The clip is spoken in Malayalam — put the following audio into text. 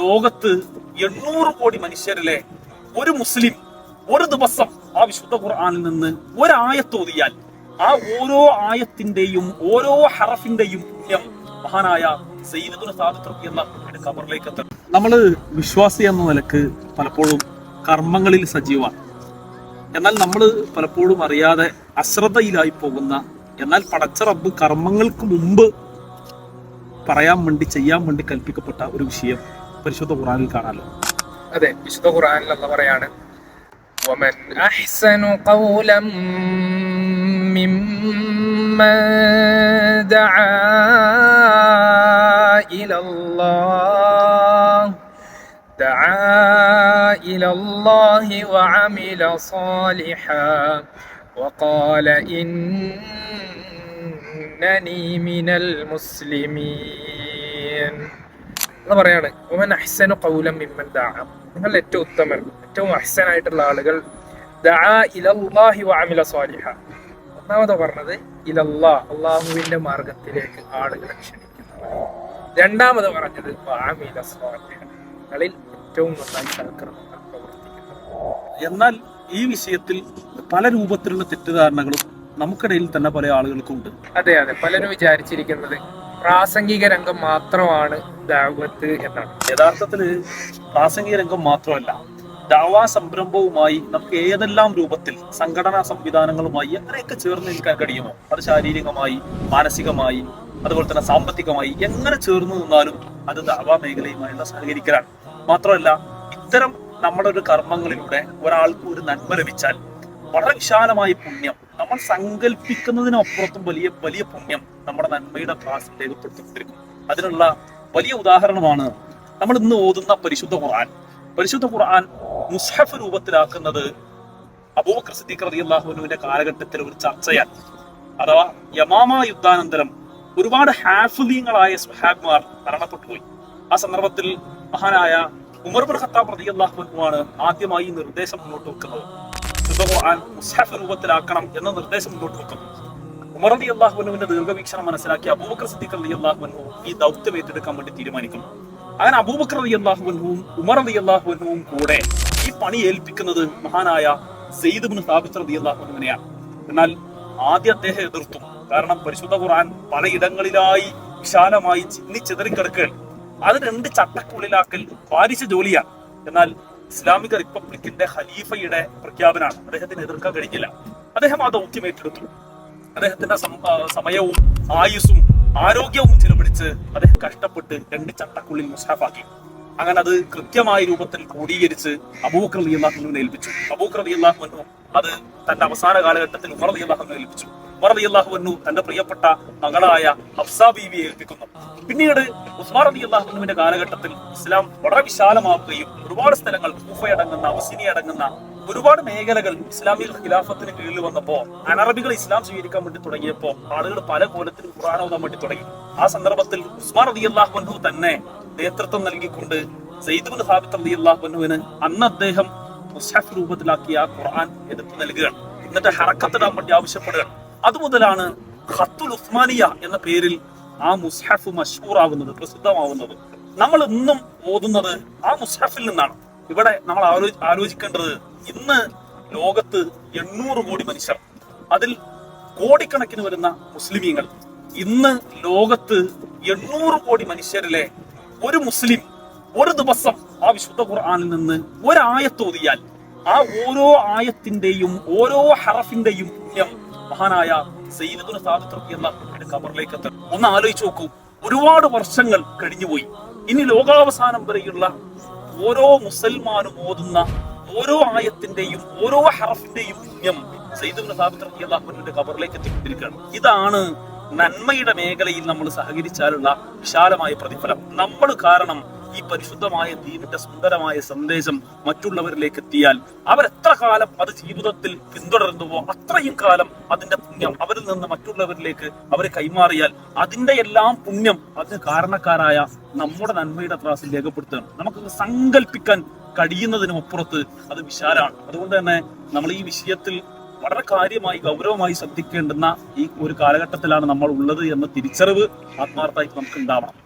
ലോകത്ത് എണ്ണൂറ് കോടി മനുഷ്യരിലെ ഒരു മുസ്ലിം ഒരു ദിവസം ആ വിശുദ്ധ ഖുർആാനിൽ നിന്ന് ഒരായത്തോതിയാൽ ആ ഓരോ ആയത്തിന്റെയും ഓരോ ഹറഫിന്റെയും പുണ്യം മഹാനായ സയ്യിദുൽ സാദിഖ് എന്ന ഖബറിലേക്ക് എത്തും. നമ്മൾ വിശ്വാസി എന്ന നിലയ്ക്ക് പലപ്പോഴും കർമ്മങ്ങളിൽ സജീവമാണ്. എന്നാൽ നമ്മൾ പലപ്പോഴും അറിയാതെ അശ്രദ്ധയിലായി പോകുന്ന എന്നാൽ പടച്ച റബ്ബ് കർമ്മങ്ങൾക്ക് മുമ്പ് പറയാൻ വേണ്ടി ചെയ്യാൻ വേണ്ടി കൽപ്പിക്കപ്പെട്ട ഒരു വിഷയം പരിശുദ്ധ ഖുറാനിൽ കാണാലോ അതെ വിശുദ്ധ ഖുർആനിൽ അല്ല പറയാണ് ومن أحسن قولا ممن دعا إلى الله دعا إلى الله وعمل صالحا وقال إنني من المسلمين എന്ന് പറയാണ്. ഒമൻ അഹ്സനു കൗലം മിമ്മൻ ദാ നിങ്ങൾ ഏറ്റവും ഉത്തമൻ ഏറ്റവും അഹ്സനായിട്ടുള്ള ആളുകൾ ദാ ഇലല്ലാഹി വഅമില സ്വാലിഹ. ഒന്നാമത് പറഞ്ഞത് ഇലല്ലാ അള്ളാഹുവിന്റെ മാർഗത്തിലേക്ക് ആളുകളെ ക്ഷണിക്കുന്നവർ രണ്ടാമത് പറഞ്ഞത് വഅമില സ്വാലിഹ. ഏറ്റവും നന്നായി സൽക്കർമ്മങ്ങൾ എന്നാൽ ഈ വിഷയത്തിൽ പല രൂപത്തിലുള്ള തെറ്റിദ്ധാരണകളും നമുക്കിടയിൽ തന്നെ പല ആളുകൾക്കുണ്ട് അതെ അതെ. പലരും വിചാരിച്ചിരിക്കുന്നത് പ്രാസംഗിക രംഗം മാത്രമാണ് ദാവത്ത് എന്നാണ്. യഥാർത്ഥത്തിൽ പ്രാസംഗിക രംഗം മാത്രമല്ല ദാവാ സംരംഭവുമായി നമുക്ക് ഏതെല്ലാം രൂപത്തിൽ സംഘടനാ സംവിധാനങ്ങളുമായി എങ്ങനെയൊക്കെ ചേർന്ന് നിൽക്കാൻ കഴിയുമോ അത് ശാരീരികമായി മാനസികമായി അതുപോലെ തന്നെ സാമ്പത്തികമായി എങ്ങനെ ചേർന്ന് നിന്നാലും അത് ദാവാ മേഖലയുമായുള്ള സഹകരിക്കലാണ്. മാത്രമല്ല ഇത്തരം നമ്മുടെ ഒരു കർമ്മങ്ങളിലൂടെ ഒരാൾക്ക് ഒരു നന്മ ലഭിച്ചാൽ വളരെ വിശാലമായ പുണ്യം. നമ്മൾ സങ്കല്പിക്കുന്നതിനപ്പുറത്തും വലിയ വലിയ പുണ്യം നമ്മുടെ നന്മയുടെ ക്ലാസ്സിൽ രേഖപ്പെടുത്തിക്കൊണ്ടിരിക്കും അതിനുള്ള വലിയ ഉദാഹരണമാണ് നമ്മൾ ഇന്ന് ഓതുന്ന പരിശുദ്ധ ഖുർആൻ. പരിശുദ്ധ ഖുർആൻ മുസ്ഹഫ് രൂപത്തിലാക്കുന്നത് അബൂബക്കർ സിദ്ദീഖ് റളിയല്ലാഹുവിന്റെ കാലഘട്ടത്തിൽ ഒരു ചർച്ചയാണ്. അഥവാ യമാമ യുദ്ധാനന്തരം ഒരുപാട് ഹാഫിലീങ്ങളായ സുഹാബ്മാർ മരണപ്പെട്ടുപോയി ആ സന്ദർഭത്തിൽ മഹാനായ ഉമർ ബിൻ ഖത്താബ് റളിയല്ലാഹു റളിയല്ലാഹുവിനുമാണ് ആദ്യമായി നിർദ്ദേശം മുന്നോട്ട് വെക്കുന്നത്. ഖുർആൻ രൂപത്തിലാക്കണം എന്ന നിർദ്ദേശം മുന്നോട്ട് വെക്കുന്നു. ഉമർ അലി അള്ളാഹുവിനുവിന്റെ ദീർഘവീക്ഷണം മനസ്സിലാക്കി അബൂബക്കർ സിദ്ദീഖ് അലി അള്ളാഹുവിനു ഈ ദൗത്യം ഏറ്റെടുക്കാൻ വേണ്ടി തീരുമാനിക്കുന്നു. അങ്ങനെ അബൂബക്കർ അലി അള്ളാഹുവിനും ഉമർ അലി അള്ളാഹുവിനും കൂടെ ഈ പണി ഏൽപ്പിക്കുന്നത് മഹാനായ സെയ്ദ് ബിൻ സാബിത്ത് റലി അള്ളാഹുവിനെയാണ് എന്നാൽ ആദ്യം അദ്ദേഹം എതിർത്തു. കാരണം പരിശുദ്ധ ഖുർആൻ പലയിടങ്ങളിലായി വിശാലമായി ചിന്നിച്ചെതറിക്കിടക്കുകയാണ് അത് രണ്ട് ചട്ടക്കുള്ളിലാക്കൽ പാരിച്ച ജോലിയാണ്. എന്നാൽ ഇസ്ലാമിക റിപ്പബ്ലിക്കിന്റെ ഖലീഫയുടെ പ്രഖ്യാപനമാണ്. അദ്ദേഹത്തിന് എതിർക്കാൻ കഴിഞ്ഞില്ല. അദ്ദേഹം ആ ദൗത്യം ഏറ്റെടുത്തു അദ്ദേഹത്തിന്റെ സമയവും ആയുസ്സും ആരോഗ്യവും ചിലവഴിച്ച് അദ്ദേഹം കഷ്ടപ്പെട്ട് രണ്ട് ചട്ടക്കുള്ളിൽ മുസ്താഫാക്കി. അങ്ങനെ അത് കൃത്യമായ രൂപത്തിൽ ക്രോഡീകരിച്ച് അബൂക്കർ അലി അള്ളാഹുവിനെ ഏൽപ്പിച്ചു. അബൂക്കർ അലി അള്ളാഹുവിനു അത് തന്റെ അവസാന കാലഘട്ടത്തിൽ ഉമർ അലി അള്ളാഹുവിനെ ഏൽപ്പിച്ചു. ഉമർ അലി അള്ളാഹുവിനു തന്റെ പ്രിയപ്പെട്ട മകളായ ഹഫ്സ ബീവിയെ ഏൽപ്പിക്കുന്നു. പിന്നീട് ഉസ്മാർ അലി അള്ളാഹുവിന്റെ കാലഘട്ടത്തിൽ ഇസ്ലാം വളരെ വിശാലമാവുകയും ഒരുപാട് സ്ഥലങ്ങൾ കൂഫയടങ്ങുന്ന അവസിനി അടങ്ങുന്ന ഒരുപാട് മേഖലകൾ ഇസ്ലാമിക ഖിലാഫത്തിന് കീഴിൽ വന്നപ്പോ അനറബികൾ ഇസ്ലാം സ്വീകരിക്കാൻ വേണ്ടി തുടങ്ങിയപ്പോ ആളുകൾ പല കോലത്തിലും ഖുറാൻ ഓതാൻ വേണ്ടി തുടങ്ങി. ആ സന്ദർഭത്തിൽ ഉസ്മാർ അള്ളാഹുനു തന്നെ നേതൃത്വം നൽകിക്കൊണ്ട് സെയ്ദുബിൻ ഹാബിത്ത് അലി അള്ളാഹുനുവിന് അന്ന് അദ്ദേഹം മുസ്ഹഫ് രൂപത്തിലാക്കിയ ഖുർആൻ എടുത്തു നൽകുകയാണ്. എന്നിട്ട് ഹറക്കത്തിടാൻ വേണ്ടി ആവശ്യപ്പെടുകയാണ്. അതുമുതലാണ് ഖത്തുൽ ഉസ്മാനിയ എന്ന പേരിൽ ആ മുസ്ഹഫ് മഷൂറാവുന്നത് പ്രസിദ്ധമാവുന്നത് നമ്മൾ ഇന്നും ഓതുന്നത് ആ മുസ്ഹഫിൽ നിന്നാണ്. ഇവിടെ നമ്മൾ ആലോചി ആലോചിക്കേണ്ടത് ഇന്ന് ലോകത്ത് എണ്ണൂറ് കോടി മനുഷ്യർ അതിൽ കോടിക്കണക്കിന് വരുന്ന മുസ്ലിമീങ്ങൾ. ഇന്ന് ലോകത്ത് എണ്ണൂറ് കോടി മനുഷ്യരിലെ ഒരു മുസ്ലിം ഒരു ദിവസം ആ വിശുദ്ധ ഖുർആാനിൽ നിന്ന് ഒരായത്തോതിയാൽ ആ ഓരോ ആയത്തിന്റെയും ഓരോ ഹറഫിന്റെയും പുണ്യം മഹാനായ സയ്യിദുന സാദിഖ് എന്ന കബറിലേക്ക് എത്തണം. ഒന്ന് ആലോചിച്ച് നോക്കൂ. ഒരുപാട് വർഷങ്ങൾ കഴിഞ്ഞുപോയി ഇനി ലോകാവസാനം വരെയുള്ള ഓരോ മുസൽമാനും ഓതുന്ന ഓരോ ആയത്തിന്റെയും ഓരോ ഹറഫിന്റെയും പുണ്യം സയ്യിദുന സാദിഖ് എന്ന കബറിലേക്ക് എത്തിക്കൊണ്ടിരിക്കുകയാണ്. ഇതാണ് നന്മയുടെ മേഖലയിൽ നമ്മൾ സഹകരിച്ചാലുള്ള വിശാലമായ പ്രതിഫലം. നമ്മൾ കാരണം ഈ പരിശുദ്ധമായ ദീപിന്റെ സുന്ദരമായ സന്ദേശം മറ്റുള്ളവരിലേക്ക് എത്തിയാൽ അവർ എത്ര കാലം അത് ജീവിതത്തിൽ പിന്തുടരുന്നുവോ അത്രയും കാലം അതിന്റെ പുണ്യം അവരിൽ നിന്ന് മറ്റുള്ളവരിലേക്ക് അവർ കൈമാറിയാൽ അതിന്റെ എല്ലാം പുണ്യം അതിന് കാരണക്കാരായ നമ്മുടെ നന്മയുടെ ത്രാസിൽ രേഖപ്പെടുത്തുകയാണ്. നമുക്ക് സങ്കല്പിക്കാൻ കഴിയുന്നതിനും അപ്പുറത്ത് അത് വിശാലാണ് അതുകൊണ്ട് തന്നെ നമ്മൾ ഈ വിഷയത്തിൽ വളരെ കാര്യമായി ഗൗരവമായി ശ്രദ്ധിക്കേണ്ടുന്ന ഈ ഒരു കാലഘട്ടത്തിലാണ് നമ്മൾ ഉള്ളത് എന്ന തിരിച്ചറിവ് ആത്മാർത്ഥമായി നമുക്ക് ഉണ്ടാവണം